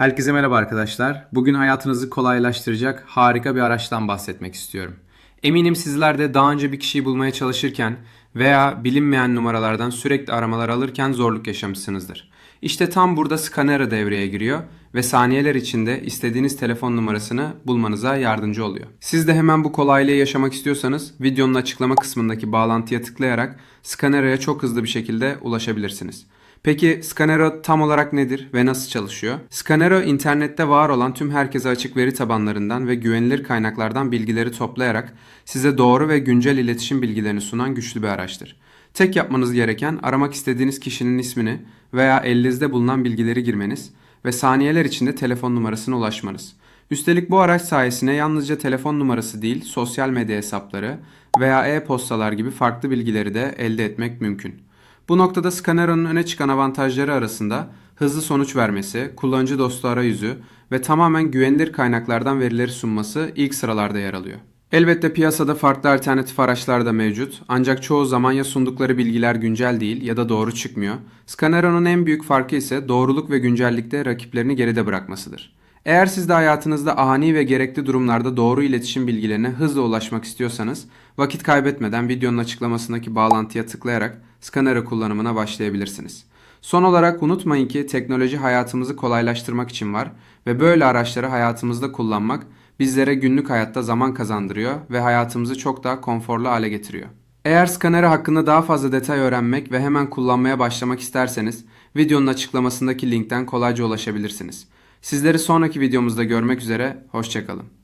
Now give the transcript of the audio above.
Herkese merhaba arkadaşlar. Bugün hayatınızı kolaylaştıracak harika bir araçtan bahsetmek istiyorum. Eminim sizler de daha önce bir kişiyi bulmaya çalışırken veya bilinmeyen numaralardan sürekli aramalar alırken zorluk yaşamışsınızdır. İşte tam burada Scanera devreye giriyor ve saniyeler içinde istediğiniz telefon numarasını bulmanıza yardımcı oluyor. Siz de hemen bu kolaylığı yaşamak istiyorsanız videonun açıklama kısmındaki bağlantıya tıklayarak Scanera'ya çok hızlı bir şekilde ulaşabilirsiniz. Peki Scanero tam olarak nedir ve nasıl çalışıyor? Scanero internette var olan tüm herkese açık veri tabanlarından ve güvenilir kaynaklardan bilgileri toplayarak size doğru ve güncel iletişim bilgilerini sunan güçlü bir araçtır. Tek yapmanız gereken aramak istediğiniz kişinin ismini veya elinizde bulunan bilgileri girmeniz ve saniyeler içinde telefon numarasına ulaşmanız. Üstelik bu araç sayesinde yalnızca telefon numarası değil, sosyal medya hesapları veya e-postalar gibi farklı bilgileri de elde etmek mümkün. Bu noktada Scanero'nun öne çıkan avantajları arasında hızlı sonuç vermesi, kullanıcı dostu arayüzü ve tamamen güvenilir kaynaklardan verileri sunması ilk sıralarda yer alıyor. Elbette piyasada farklı alternatif araçlar da mevcut ancak çoğu zaman ya sundukları bilgiler güncel değil ya da doğru çıkmıyor. Scanero'nun en büyük farkı ise doğruluk ve güncellikte rakiplerini geride bırakmasıdır. Eğer siz de hayatınızda ani ve gerekli durumlarda doğru iletişim bilgilerine hızla ulaşmak istiyorsanız vakit kaybetmeden videonun açıklamasındaki bağlantıya tıklayarak Scanero kullanımına başlayabilirsiniz. Son olarak unutmayın ki teknoloji hayatımızı kolaylaştırmak için var ve böyle araçları hayatımızda kullanmak bizlere günlük hayatta zaman kazandırıyor ve hayatımızı çok daha konforlu hale getiriyor. Eğer Scanero hakkında daha fazla detay öğrenmek ve hemen kullanmaya başlamak isterseniz videonun açıklamasındaki linkten kolayca ulaşabilirsiniz. Sizleri sonraki videomuzda görmek üzere, hoşçakalın.